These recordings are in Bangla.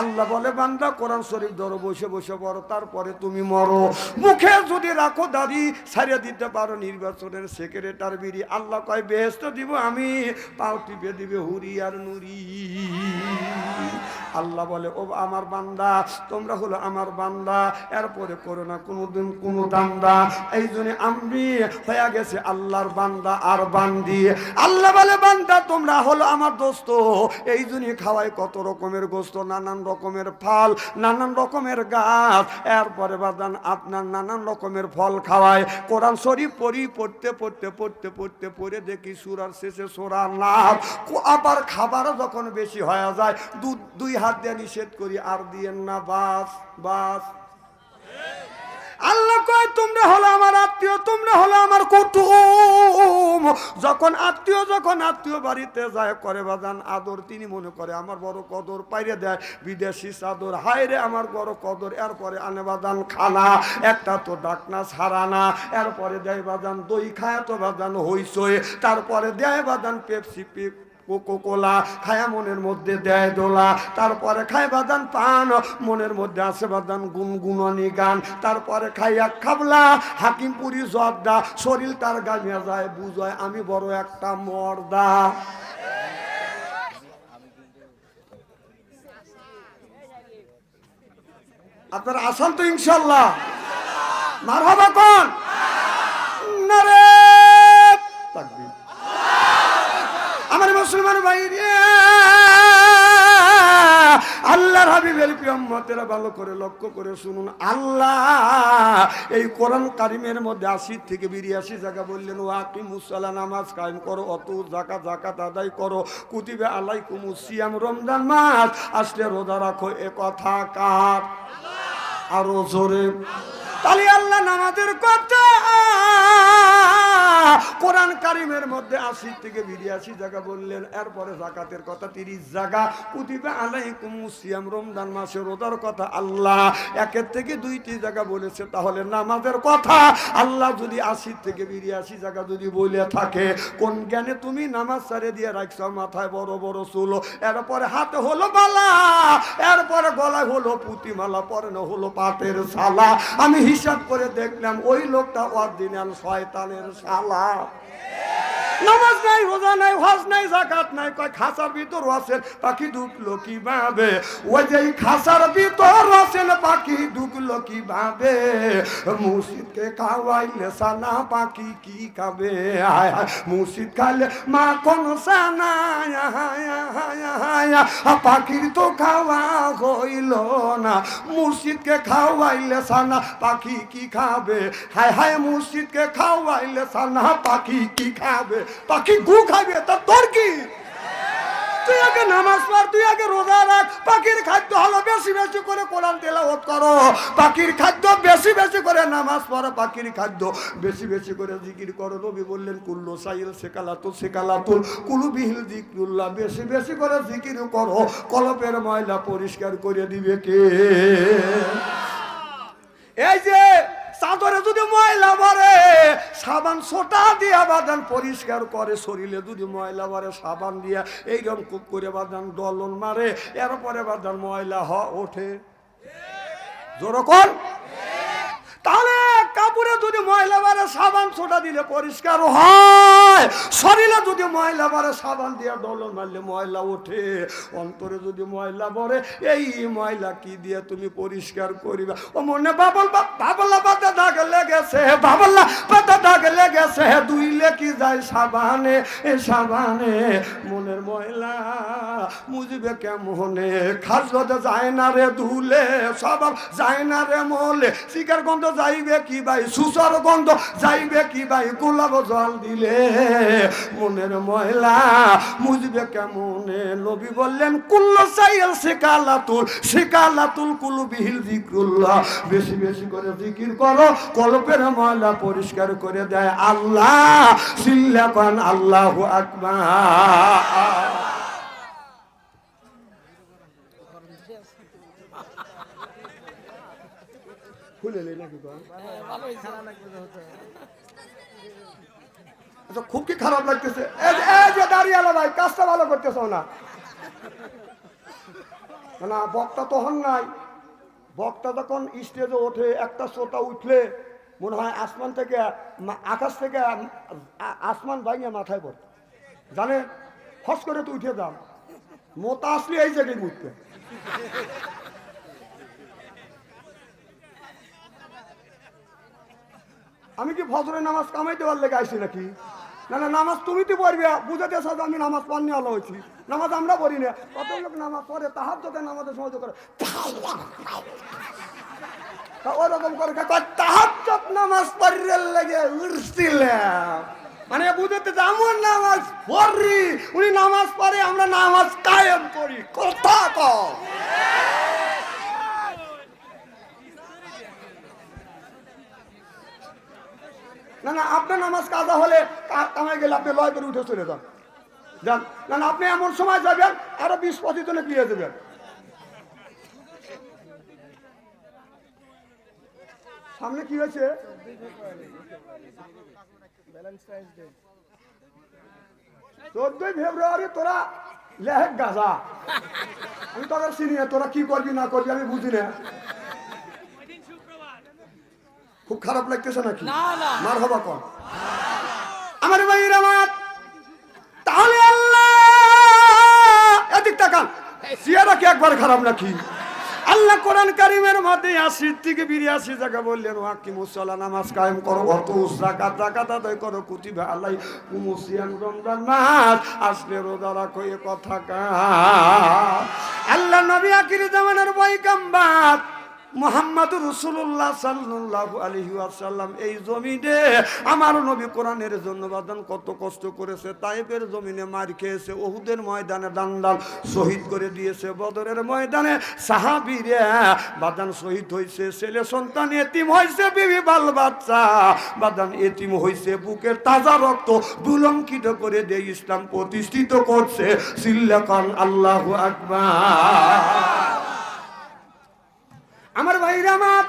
আল্লাহ বলে, বান্দা, কোরআন শরীফ ধরো, বসে বসে পড়ো, তারপরে তুমি মরো। মুখে যদি রাখো দাদি ছাড়িয়ে দিতে পারো, নির্বাচনের সেক্রেটার বিড়ি। আল্লাহ কয় বেহস্ত দিব আমি, পাও টিপে দিবে হুরি আর নুরি আল্লাহ বলে, ও আমার বান্দা, তোমরা হলো আমার বান্দা। এরপরে করো না কোনোদিন কোনো দান্দা। এই জন্য আমি হয়ে গেছে আল্লাহর বান্দা আর বান্দি। আল্লাহ বলে, বান্দা, তোমরা হলো আমার দোস্ত। এই জন্য খাওয়াই কত রকমের গোস্ত, নানান রকমের ফল, নানান রকমের গাছ। এরপরে বাদান, আপনার নানান রকমের ফল খাওয়ায় কোরআন শরীফ পড়ি, পড়তে পড়তে পড়তে পড়তে, পড়ে দেখি সুরার শেষে সোরার নাম। আবার খাবারও যখন বেশি হয়ে যায় দু- দুই হাত দিয়ে নিষেধ করি, আর দিয়েন না, বাস বাস। আল্লাহ কয়, তোমরা হলো আমার আত্মীয়, তোমরা হলো আমার কুটুম। যখন আত্মীয় যখন আত্মীয় বাড়িতে যায়, করে বাজান, আদর তিনি মনে করে, আমার বড় কদর পাইরে দেয়, বিদেশি চাদর, হায় রে আমার বড় কদর। এরপরে আনে বাজান, খানা, একটা তো ডাকনা ছাড়ানা এরপরে দেয় বাজান, দই খায় তো বাজান হইসই তারপরে দেয় বাজান, পেপসি পিপ কোকো কোলা খায়া মনের মধ্যে দেয় দোলা, তারপরে খায় বাদান পান, মনের মধ্যে আছে বাদান গুনগুননি গান, তারপরে খাইয়া খাবলা, হাকিমপুরি জর্দা, শরীর তার গামিয়া যায়, বুঝয়, আমি বড় একটা মর্দা। আপনার আসান তো ইনশাল্লাহ। মার হবা কোন? না রে মুসলমান ভাই রে। আল্লাহর হাবিবের প্রিয়ম্মতেরা ভালো করে লক্ষ্য করে শুনুন। আল্লাহ এই কোরআন কারিমের মধ্যে আশি থেকে বিরিয়াশি জায়গা বললেন ও আকি মুসাল্লা নামাজ কায়েম করো, অত জাকা জাকাত আদায় করো, কুতিবে আলাই কুমুসিয়াম রমজান মাস, আসলে রোজা রাখো, এ কথা কার? আরও জোরে। তাহলে আল্লাহ নামাজের কথা কারিমের মধ্যে আশি থেকে বিরিয়াশি জায়গা বললেন, এরপরে জাকাতের কথা তিরিশ জায়গা। কুতিবে আলাইকুম সিয়াম, রমজান মাসে রোজার কথা আল্লাহ একের থেকে দুইটি জায়গা বলেছে, তাহলে নামাজের কথা আল্লাহ যদি আশি থেকে বিরিয়াশি জায়গা যদি বলে থাকে, কোন জ্ঞানে তুমি নামাজ সারে দিয়ে রাখছো? মাথায় বড় বড় চুল, এরপরে হাতে হলো বালা, এরপরে গলায় হলো পুঁতিমালা পরে না হলো পাটের শালা। আমি হিসাব করে দেখলাম, ওই লোকটা অরিজিনাল শয়তানের শালা। নামাজ নাই, রোজা নাই, হজ নাই জাকাত নাই, কয় খাসার ভিতর আছেন, পাখি ঢুকলো কি ভাবে ওই যে খাসার ভিতর আছেন, পাখি ঢুকলো কি ভাবে মুর্শিদকে খাওয়াইলে সানা, পাখি কি খাবে? মুর্শিদ খাইলে মা কোন সানা পাখির তো খাওয়া হইল না। মুর্শিদকে খাওয়াইলে সানা, পাখি কি খাবে? হায় হায়, মুর্শিদকে খাওয়াইলে সানা, পাখি কি খাবে? পাখি গু খাবে তা তোর কি? তুই আগে নামাজ পড়, তুই আগে রোজা রাখ। পাখির খাদ্য হলো বেশি বেশি করে কোরআন তেলাওয়াত করো। পাখির খাদ্য বেশি বেশি করে নামাজ পড়ো, পাখির খাদ্য বেশি বেশি করে জিকির করো। নবী বললেন, কুল্লো সাইল সেকালাতুল সেকালাতুল কুলু বিহিল জিকরুল্লাহ বেশি বেশি করে জিকির করো, কলপের ময়লা পরিষ্কার করে দিবে কে? এই যে যদি ময়লা বারে সাবান সোটা দিয়া বাদান পরিষ্কার করে, শরীরে যদি ময়লা বারে সাবান দিয়া এইরকম কুক করে বাদান দলন মারে, এরপরে বাদান ময়লা হ, ওঠে। জোরকন তাহলে কাপড়ে যদি ময়লা বারে সাবান সোটা দিলে পরিষ্কার হয়। শরীরে যদি ময়লা বারে সাবান দিয়ে ডলন মারলে ময়লা ওঠে। অন্তরে যদি ময়লা পড়ে, এই ময়লা কি দিয়ে তুমি পরিষ্কার করিবা? ও মনে বাবল বাবলা পাতা দাগ লেগেছে, বাবলা পাতা দাগ লেগেছে দুই লেকি যায় সাবানে? এ সাবানে মনের ময়লা মুজবে কেমনে? খাস যায় না রে ধুলে সবাব যায় না রে মলে, শিকার গন্ধ যাইবে কি ভাই সুসর গন্ধ যাইবে কি ভাই? গোলাপ জল দিলে মনের ময়লা মুজবে কেমনে? নবী বললেন, কুল্ল সাইল শেখালাতুল শেখালাতুল কুলু বিহিল জিক্রুল্লাহ বেশি বেশি করে জিকির করো, কলপের ময়লা পরিষ্কার করে দেয়। আল্লাহ সিল্লাপান আল্লাহু আকবার। আচ্ছা, খুব কি খারাপ লাগতেছে? ভাই কাজটা ভালো করতেছ না। না বক্তা তখন নাই। বক্তা স্টেজে ওঠে একটা শ্রোতা উঠলে মনে হয় আসমান থেকে আকাশ থেকে আসমান ভাঙিয়ে মাথায় পড়ত। জানে ফস করে তো উঠে যান। মোতা আসলে এই জায়গায় উঠতে আমি কি ফজরের নামাজ কামাইতে পারলে গাইছি নাকি? না না, নামাজ তুমি তো পড়বে বুঝাতে সাথে আমি নামাজ পাননি আলো হয়েছি। নামাজ আমরা পড়ি না। কত লোক নামাজ পড়ে তাহার যাতে নামাজের সময় করে ওরকম করে তাহার নামাজ পড়িয়ে লেগে উঠছিলাম মানে বুঝতে যেমন নামাজ পড়ি, উনি নামাজ পড়ে, আমরা নামাজ কায়েম করি। কথা কম না না, আপনার নামাজ কাজা হলে কা- কামাই গেলে আপনি লয় করে উঠে চলে যান। যান। না না, আপনি এমন সময় যাবেন, আরও বিশ পঁচিশ জনে ক্লিয়ার দেবেন সামনে কি হয়েছে? চোদ্দই ফেব্রুয়ারি তোরা লেহেক গাজা আমি তোকে চিনি তোরা কি করবি, না করবি, আমি বুঝি না। খুব খারাপ লাগতেছে নাকি? মার হবা কম। আমার ভাইয়ের আমার। তাহলে আল্লাহ এদিক তাকান। সিয়ারা কি একবার খারাপ নাকি? আল্লাহ কোরআন কারিমের মধ্যে আশি থেকে বিরিয়াশি জায়গা বললেন ওয়াকি মুসল্লা নামাজ কায়েম করো অত জাকাত জাকাত আদায় করো কুতিবা আল্লাহ কুমুসিয়ান রমজান মাস আসলে রোজা রাখো এ কথা কা আল্লাহ নবী আকিরি জামানের বই কাম্বাত মোহাম্মদ রসুল্লাহ সাল্লাহ আলহি আসাল্লাম এই জমিনে আমার নবী কোরআনের জন্য বাদান কত কষ্ট করেছে, তাইপের জমিনে মার খেয়েছে ওহুদের ময়দানে দান দান শহীদ করে দিয়েছে, বদরের ময়দানে সাহাবিরে বাদান শহীদ হয়েছে ছেলে সন্তান এতিম হয়েছে বিবি বাল বাচ্চা বাদান এতিম হয়েছে বুকের তাজা রক্ত দুলঙ্কিত করে দিয়ে ইসলাম প্রতিষ্ঠিত করছে সিল্লাকান আল্লাহ আকবার। আমার ভাইরা আমার,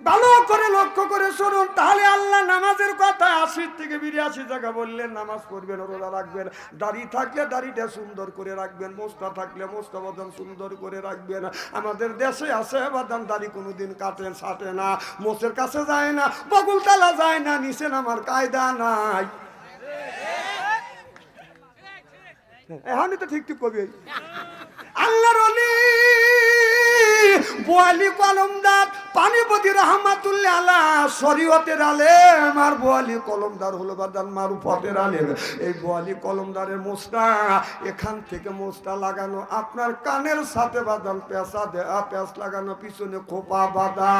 ভালো করে লক্ষ্য করে শুনুন, তাহলে আল্লাহ নামাজের কথা আশি থেকে বিরাশি জায়গা বললেন, নামাজ পড়বেন, রোজা রাখবেন, দাড়ি থাকলে দাড়িটা সুন্দর করে রাখবেন, মোস্তা থাকলে মোস্তা বাদান সুন্দর করে রাখবেন। আমাদের দেশে আছে বাদান দাড়ি কোনোদিন কাটেন সাটে না, মোষের কাছে যায় না বগুল তালা যায় না, নিচে আমার কায়দা নাই। এখনই তো ঠিক ঠিক কবি। বোয়ালি কলমদার পানিপতি রহমাতুল্লাহ আলা শরীয়তের আলেম আর বোয়ালি কলমদার হলো বাদান মারুফতের আলেম। এই বোয়ালি কলমদারের মোস্তা এখান থেকে মোস্তা লাগানো, আপনার কানের সাথে বাদান পেঁচা দেয়া পেঁচ লাগানো, পিছনে খোপা বাঁধা।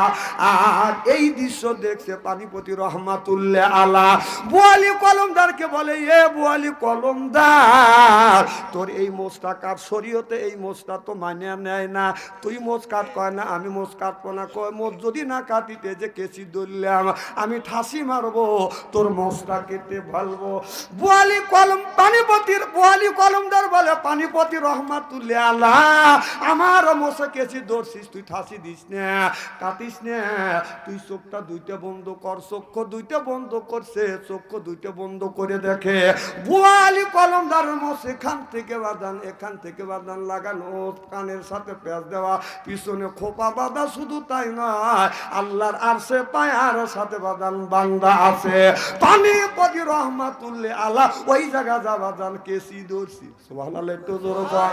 আর এই দৃশ্য দেখছে পানিপতি রহমাতুল্লাহ আলা বোয়ালি কলমদারকে বলে, এ বোয়ালি কলমদার, তোর এই মোস্তা কাট, শরীয়তে এই মোস্তা তো মানে নেয় না। তুই মোজ কাট কয় না, আমি মোজ কাটবো না। কয় মোজ যদি না কাটিতে যে কেসি ধরলাম, আমি ঠাসি মারবো, তোর মশটা কেটে ভালবো বোয়ালি কলম, পানিপতির, বোয়ালি কলমদার বলে, পানিপতি রহমাতুল্লাহ আল্লাহ, আমার মোসে কেসি ধরছিস, তুই ঠাসি দিস না, কাটিস না। তুই চোখটা দুইটা বন্ধ কর চক্ষু দুইটা বন্ধ করছে চক্ষু দুইটা বন্ধ করে দেখে। বোয়ালি কলমদার মশ, এখান থেকে বাদান, এখান থেকে বাদান লাগানো, কানের সাথে পেঁচ দেওয়া, পিছনে খোপা বাঁধা, শুধু তাই নয় আল্লাহর আরশে পায়ার সাথে বাদান বান্দা আছে। পানি পদি রহমাতুল্লে আল্লাহ ওই জায়গা যা বাদান কেসি ধরছি। সুবহানাল্লাহ, একটু জোরে কর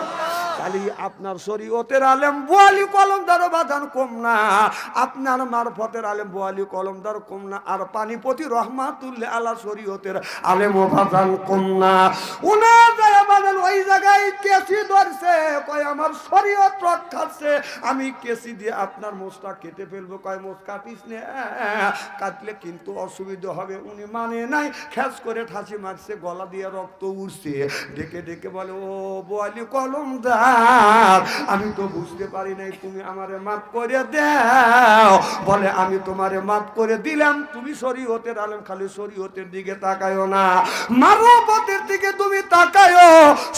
খালি আপনার শরীয়তের আলেম, বোয়ালি কলমদার বাদান কম না। আপনার মারফতের আলেম, বোয়ালি কলমদার কম না। আর পানিপতি রহমাতুল্লে আল্লাহ শরীয়তের আলেম বাদান কম না। উনার ওই জায়গায় কেসি ধরছে, কয়, আমার শরীয়ত রক্ষাচ্ছে। আমি কেসি দিয়ে আপনার মোষটা কেটে ফেলব। কয়, মোষ কাটিস নে। কাটলে কিন্তু অসুবিধা হবে। উনি মানে নাই খ্যাস করে ঠাসি মারছে, গলা দিয়ে রক্ত উঠছে ডেকে ডেকে বলে, ও বোয়ালি কলমদার, আমি তো বুঝতে পারি নাই, তুমি আমারে মাফ করে দাও। বলে, আমি তোমারে মাফ করে দিলাম, তুমি শরীয়তের আলেম, খালি শরীয়তের দিকে তাকায়ও না। মানবতের দিকে তুমি তাকায়ও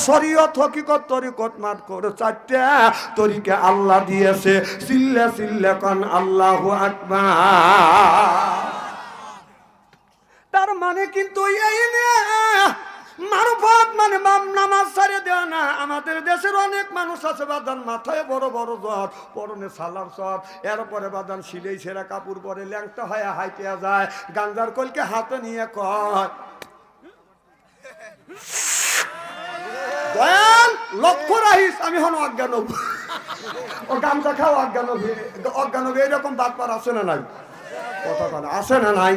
শরীয়ত হকিকত, তরিকত মাত করে চারটে তরিকে আল্লাহ দিয়েছে। সিল্লা সিল্লা কান আল্লাহ আকবার। তার মানে কিন্তু এই না, মারুফত মানে নামাজ সারে দেওয়া না। আমাদের দেশের অনেক মানুষ আছে বাদান মাথায় বড় বড় জ্বর পরনে সালাম সব এরপরে বাদান সিলেই সেরা কাপড় পরে ল্যাংটা হয়ে হাইটিয়া যায়, গাঞ্জার কলকে হাতে নিয়ে কয়। দয়াল লক্ষ্য রাহিস আমি হন অজ্ঞান হব। ও গামছা খাও অজ্ঞান হবি অজ্ঞান হবি এরকম বাতপার আছে না নাই? কথা আছে না নাই?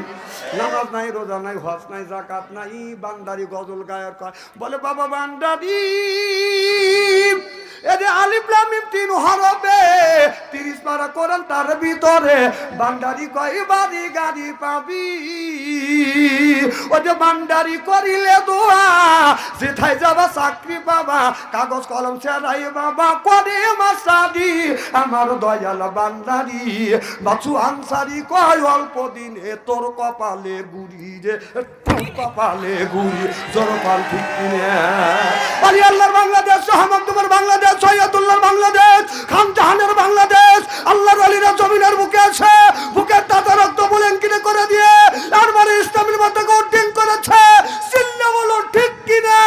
নামাজ নাই, রোজা নাই, হজ নাই জাকাত নাই বান্দারি গজল গায়ক বলে, বাবা বান্দারি তিরিশ কয়, বাড়ি গাড়ি পাবি। যাবা চাকরি পাবা, কাগজ কলম সেরাই বাবা, করে মাসাদি। আমার দয়াল বান্দারি, বাছু আনসারি কয়, অল্প দিনে তোর কপালে গুড়ি রে। পালে বাংলাদেশ শাহমাকুমের বাংলাদেশ, সৈয়দুল্লাহর বাংলাদেশ, খান জাহানের বাংলাদেশ, আল্লাহর আলীরা জমিনের বুকে আছে বুকের তাতে রক্ত বলেন কিনে করে দিয়ে আরবারে ইসলামের মতো করেছে চিল্লা বলো ঠিক কিনা?